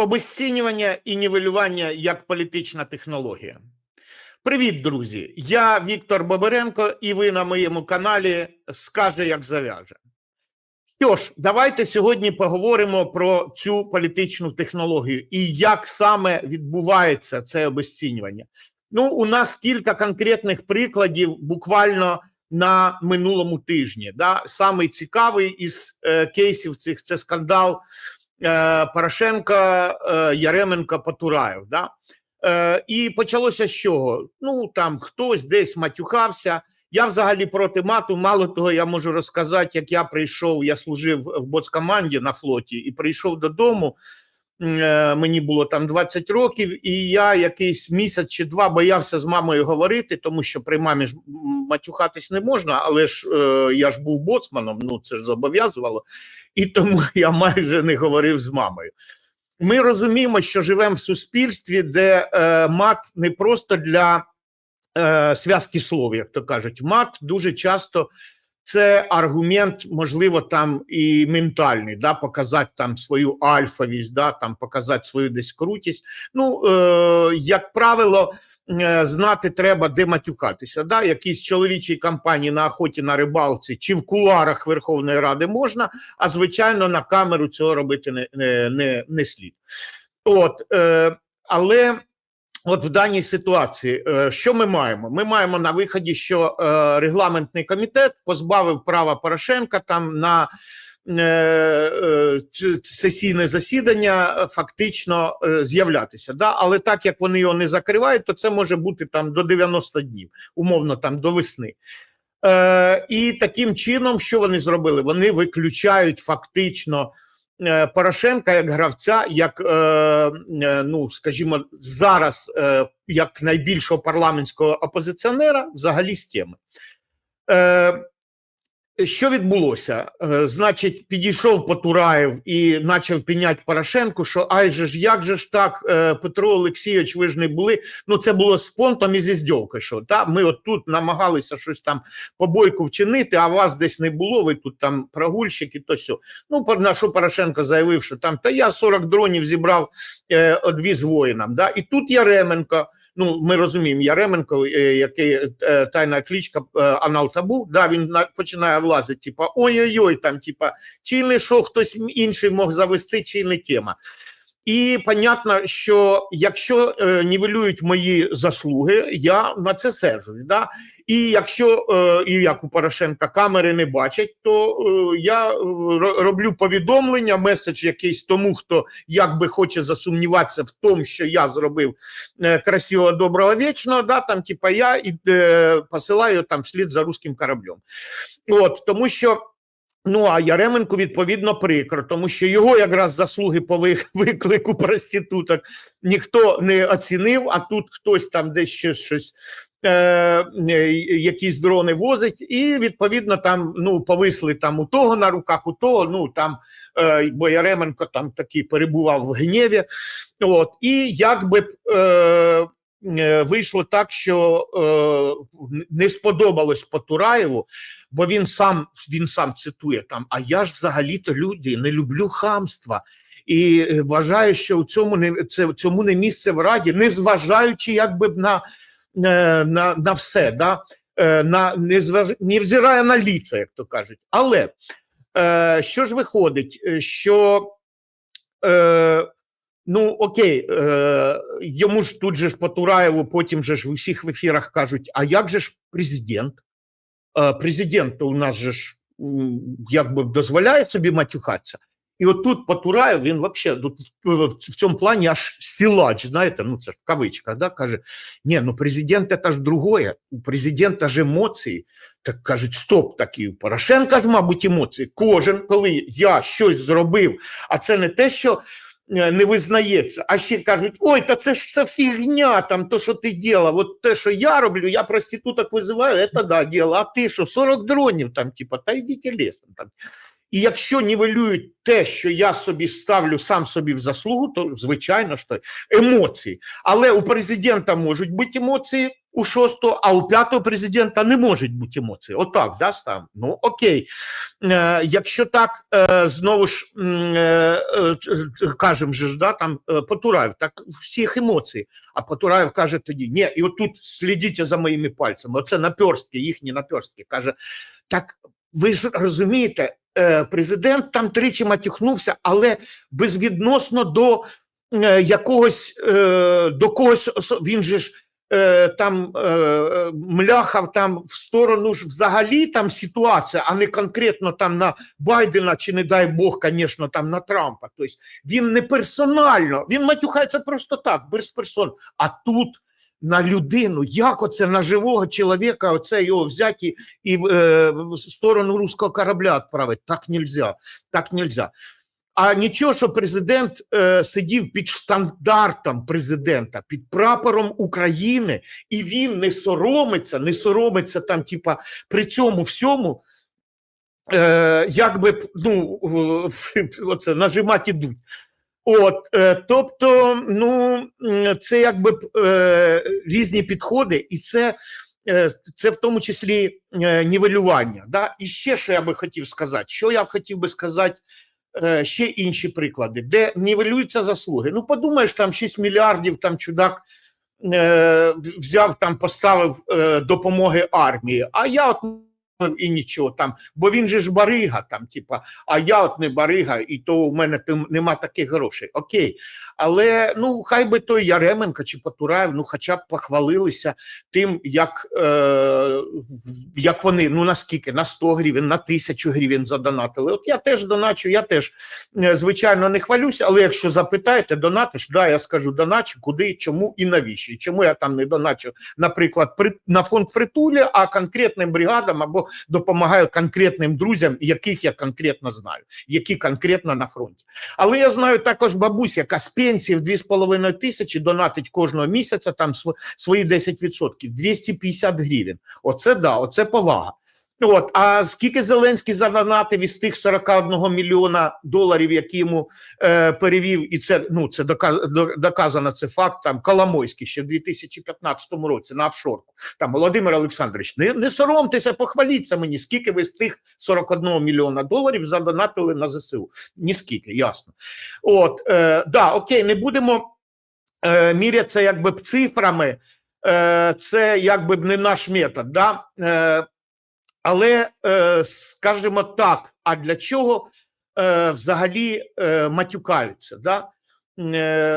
Обезцінювання і нівелювання як політична технологія. Привіт, друзі! Я Віктор Боберенко, і ви на моєму каналі Скаже, як зав'яже. Що ж, давайте сьогодні поговоримо про цю політичну технологію і як саме відбувається це обезцінювання. Ну, у нас кілька конкретних прикладів буквально на минулому тижні. Да? Самий цікавий із е, кейсів цих це скандал Порошенка, е, Яременка, Потураєв. Да? Е, і почалося з чого? Ну там хтось десь матюхався. Я взагалі проти мату. Мало того, я можу розказати, як я прийшов. Я служив в боцкоманді на флоті і прийшов додому. Е, Мені було там 20 років, і я якийсь місяць чи два боявся з мамою говорити, тому що при мамі ж матюхатись не можна, але ж е, я ж був боцманом, ну це ж зобов'язувало, і тому я майже не говорив з мамою. Ми розуміємо, що живемо в суспільстві, де е, мат не просто для е, зв'язки слов, як то кажуть. Мат дуже часто це аргумент, можливо, там і ментальний, да, показати там свою альфовість, да, там показати свою десь крутість. Ну, е, як правило, е, знати треба, де матюкатися. Да? Якійсь чоловічій кампанії на охоті на рибалці чи в куларах Верховної Ради можна, а звичайно на камеру цього робити не, не, не, не слід. От, е, але от в даній ситуації, е, що ми маємо? Ми маємо на виході, що е, регламентний комітет позбавив права Порошенка там на е, сесійне засідання фактично з'являтися. Да? Але так як вони його не закривають, то це може бути там до 90 днів, умовно там до весни. І таким чином, що вони зробили? Вони виключають фактично Порошенка як гравця, як, е, е, ну скажімо, зараз е, як найбільшого парламентського опозиціонера, взагалі з теми. Що відбулося? Е, Значить, підійшов Потураєв і почав піняти Порошенку, що ай же ж, як же ж так, е, Петро Олексійович, ви ж не були. Ну, це було з понтом і зі здьовкою, що та ми от тут намагалися щось там побойку вчинити, а вас десь не було. Ви тут там прогульщики, то сьо. Ну, на що Порошенко заявив, що там та я 40 дронів зібрав, е, одвіз воїнам. Да? І тут Яременко. Ну, ми розуміємо, Яременко, е, який е, тайна клічка е, Анал Табу, да, він починає влазити, типа ой-ой-ой, там, типа, чи не що хтось інший мог завести, чи не тема. І понятно, що якщо е, нівелюють мої заслуги, я на це сержусь. Да? І якщо е, і як у Порошенка камери не бачать, то е, я е, роблю повідомлення, меседж якийсь тому, хто якби хоче засумніватися в тому, що я зробив е, красивого, доброго, вічного, да, там, типа я і е, посилаю там вслід за руським кораблем. От, тому що. Ну, а Яременку, відповідно, прикро, тому що його якраз заслуги по виклику проституток ніхто не оцінив, а тут хтось там десь ще щось, е, е, якісь дрони возить, і відповідно там ну, повисли там у того на руках, у того, ну там, е, бо Яременко там такий перебував в гнєві. От, і якби. Е, Вийшло так, що е, не сподобалось Потураєву, бо він сам він сам цитує там: А я ж взагалі-то люди не люблю хамства. І е, вважаю, що в цьому не це цьому не місце в раді, не зважаючи якби на, е, на, на все, да? Е, на не зваж... не взирає на ліца, як то кажуть. Але е, що ж виходить, е, що е, ну окей, е, йому ж тут же ж по Тураєву, потім же ж в усіх ефірах кажуть: а як же ж президент? Е, президент то у нас же ж якби дозволяє собі матюхатися. І от тут Потураєв, він взагалі в, цьому плані аж силач, знаєте, ну це ж в кавичках, да, каже: ні, ну президент це ж другое, у президента ж емоції. Так кажуть, стоп, такі у Порошенка ж, мабуть, емоції. Кожен, коли я щось зробив, а це не те, що не визнається, а ще кажуть, ой, та це ж все фігня, там то, що ти діла, от те, що я роблю, я проституток визиваю, це да, діло, а ти що, 40 дронів там, типа, та йдіть лісом там. І якщо нівелюють те, що я собі ставлю сам собі в заслугу, то звичайно ж то емоції. Але у президента можуть бути емоції, у шостого, а у п'ятого президента не можуть бути емоції. Отак, да, став? Ну окей. Е, якщо так, е, знову ж е, е, кажемо же ж, да, там е, Потураєв, так всіх емоцій. А Потураєв каже тоді: ні, і отут слідіть за моїми пальцями. Оце наперстки, їхні наперстки. Каже, так ви ж розумієте, е, президент там тричі матюхнувся, але безвідносно до е, якогось е, до когось він же ж. Е, Там е, мляхав там в сторону ж взагалі там ситуація, а не конкретно там на Байдена чи не дай Бог, звісно, там на Трампа. Тобто він не персонально, він матюхається просто так, без персон. А тут на людину, як оце на живого чоловіка, оце його взяти і е, в сторону руського корабля відправити. Так нельзя, так нельзя. А нічого, що президент е, сидів під штандартом президента, під прапором України, і він не соромиться, не соромиться там, типа, при цьому всьому, е, як би, ну, оце, нажимати ідуть. От, е, тобто, ну, це якби е, різні підходи, і це, е, це в тому числі е, нівелювання. Да? І ще що я би хотів сказати, що я б хотів би сказати, ще інші приклади, де нівелюються заслуги. Ну, подумаєш, там 6 мільярдів, там чудак е, взяв, там поставив е, допомоги армії, а я от і нічого там, бо він же ж барига, там, типа, а я от не барига, і то у мене нема таких грошей. Окей. Але ну хай би той Яременко чи Потураєв, ну хоча б похвалилися тим, як, е, як вони, ну наскільки, на 100 гривень, на 1000 гривень задонатили. От я теж доначу, я теж, е, звичайно, не хвалюся, але якщо запитаєте, донатиш, да, я скажу доначу, куди, чому і навіщо. І чому я там не доначу, наприклад, при, на фонд притулі, а конкретним бригадам або допомагаю конкретним друзям, яких я конкретно знаю, які конкретно на фронті. Але я знаю також бабусь, яка з пенсії в 2,5 тисячі донатить кожного місяця там свої 10%, 250 гривень. Оце да, оце повага. От, а скільки Зеленський задонатив із тих 41 мільйона доларів, які йому е, перевів, і це ну це дока- до- доказано, це факт. Там Коломойський ще в 2015 році на офшорку. Там Володимир Олександрович, не, не соромтеся, похваліться мені, скільки ви з тих 41 мільйона доларів задонатили на ЗСУ. Ні скільки, ясно. От, е, да, окей, не будемо е, мірятися якби цифрами, е, це якби не наш метод. Да? Але е, скажімо так, а для чого е, взагалі е, матюкаються? Да?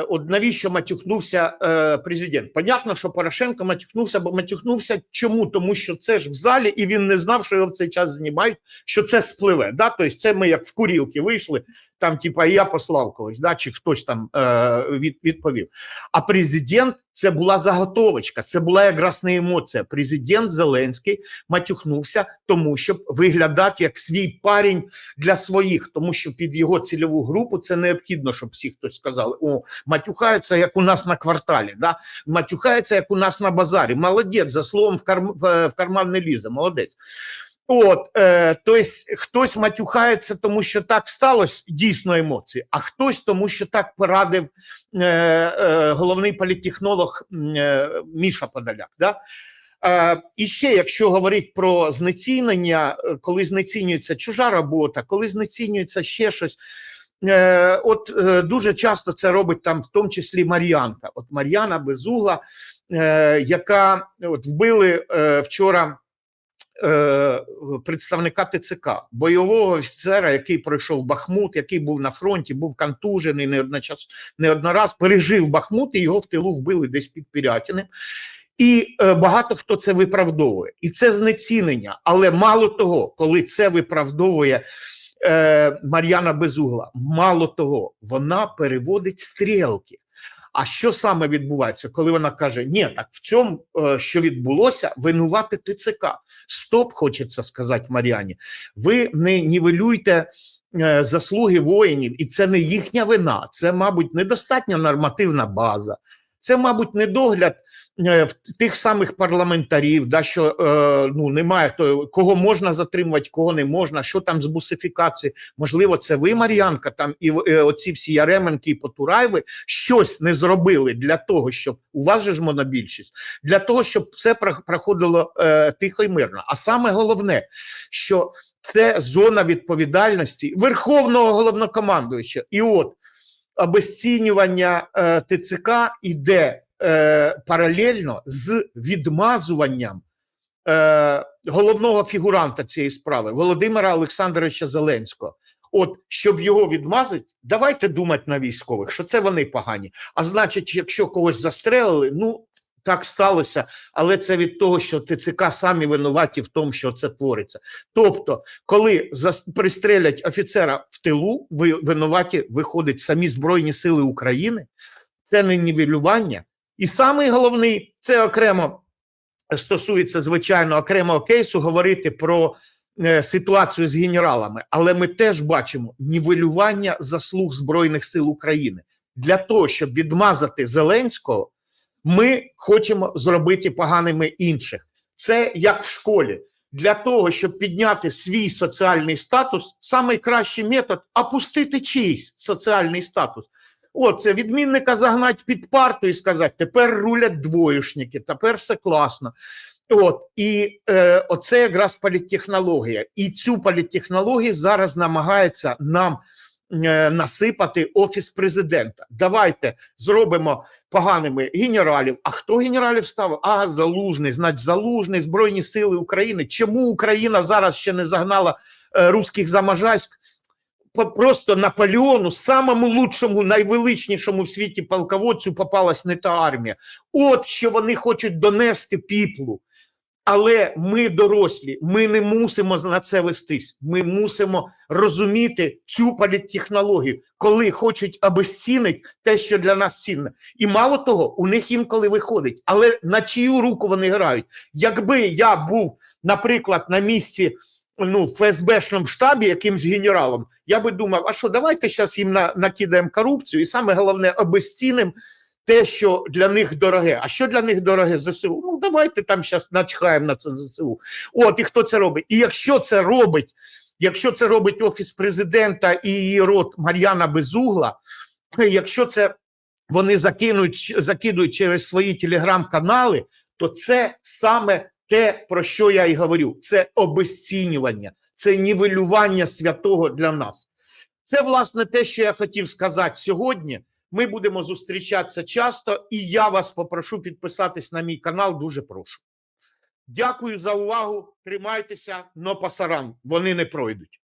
От навіщо матюкнувся е, президент? Понятно, що Порошенко матюкнувся, бо матюкнувся чому? Тому що це ж в залі, і він не знав, що його в цей час знімають, що це спливе. Да? Тобто, це ми як в курілки вийшли, там, типа, я послав когось, да? чи хтось там е, від, відповів. А президент це була заготовочка, це була якраз не емоція. Президент Зеленський матюхнувся, тому щоб виглядати як свій парень для своїх, тому що під його цільову групу це необхідно, щоб всі хтось сказали: о, матюхаються, як у нас на кварталі, да? матюхається, як у нас на базарі. Молодець, за словом в, карм, в карман не лізе, молодець. От, е, тобто хтось матюхається, тому що так сталося, дійсно емоції, а хтось тому, що так порадив е, е, головний політтехнолог е, Міша Подоляк. Да? Е, і ще, якщо говорити про знецінення, е, коли знецінюється чужа робота, коли знецінюється ще щось. Е, от е, дуже часто це робить там, в тому числі Мар'янка. От Мар'яна Безугла, е, яка от вбили е, вчора е, представника ТЦК, бойового офіцера, який пройшов Бахмут, який був на фронті, був контужений не одночас, не однораз, пережив Бахмут і його в тилу вбили десь під Пірятиним. І е, багато хто це виправдовує, і це знецінення. Але мало того, коли це виправдовує е, Мар'яна Безугла, мало того, вона переводить стрілки. А що саме відбувається, коли вона каже: ні, так в цьому, е, що відбулося, винувати ТЦК. Стоп, хочеться сказати Маріані. Ви не нівелюйте е, заслуги воїнів, і це не їхня вина. Це, мабуть, недостатня нормативна база. Це, мабуть, недогляд е, тих самих парламентарів, да, що е, ну, немає то, кого можна затримувати, кого не можна, що там з бусифікації. Можливо, це ви, Мар'янка, там і е, оці всі Яременки і Потурайви щось не зробили для того, щоб у вас же ж монобільшість, для того, щоб все проходило тихо і мирно. А саме головне, що це зона відповідальності Верховного головнокомандуюча. І от обесцінювання е, ТЦК іде е, паралельно з відмазуванням е, головного фігуранта цієї справи Володимира Олександровича Зеленського. От щоб його відмазати, давайте думати на військових, що це вони погані. А значить, якщо когось застрелили, ну так сталося, але це від того, що ТЦК самі винуваті в тому, що це твориться. Тобто, коли пристрелять офіцера в тилу, ви винуваті виходять самі Збройні Сили України, це не нівелювання. І самий головний це окремо стосується звичайно окремого кейсу говорити про е, ситуацію з генералами, але ми теж бачимо нівелювання заслуг Збройних сил України для того, щоб відмазати Зеленського. Ми хочемо зробити поганими інших. Це як в школі. Для того, щоб підняти свій соціальний статус, найкращий метод опустити чийсь соціальний статус. О, це відмінника загнати під парту і сказати: тепер рулять двоєшники, тепер все класно. От і е, оце якраз політтехнологія. І цю політтехнологію зараз намагається нам насипати офіс президента. Давайте зробимо поганими генералів. А хто генералів ставив? А залужний, значить, залужний Збройні Сили України. Чому Україна зараз ще не загнала е, русських за Можайськ? Просто Наполеону, самому лучшому, найвеличнішому в світі полководцю, попалась не та армія. От що вони хочуть донести піплу. Але ми дорослі, ми не мусимо на це вестись. Ми мусимо розуміти цю політтехнологію, коли хочуть обезцінити те, що для нас цінне. І мало того, у них інколи виходить. Але на чию руку вони грають? Якби я був, наприклад, на місці ну, ФСБшному штабі якимсь генералом, я би думав, а що, давайте зараз їм накидаємо корупцію, і саме головне обезцінимо те, що для них дороге. А що для них дороге ЗСУ? Ну давайте там зараз начхаємо на це ЗСУ. От і хто це робить? І якщо це робить, якщо це робить офіс президента і її рот Мар'яна Безугла, якщо це вони закинуть, закидують через свої телеграм-канали, то це саме те, про що я і говорю: це обезцінювання, це нівелювання святого для нас. Це власне те, що я хотів сказати сьогодні. Ми будемо зустрічатися часто, і я вас попрошу підписатись на мій канал. Дуже прошу. Дякую за увагу. Тримайтеся, но пасаран. Вони не пройдуть.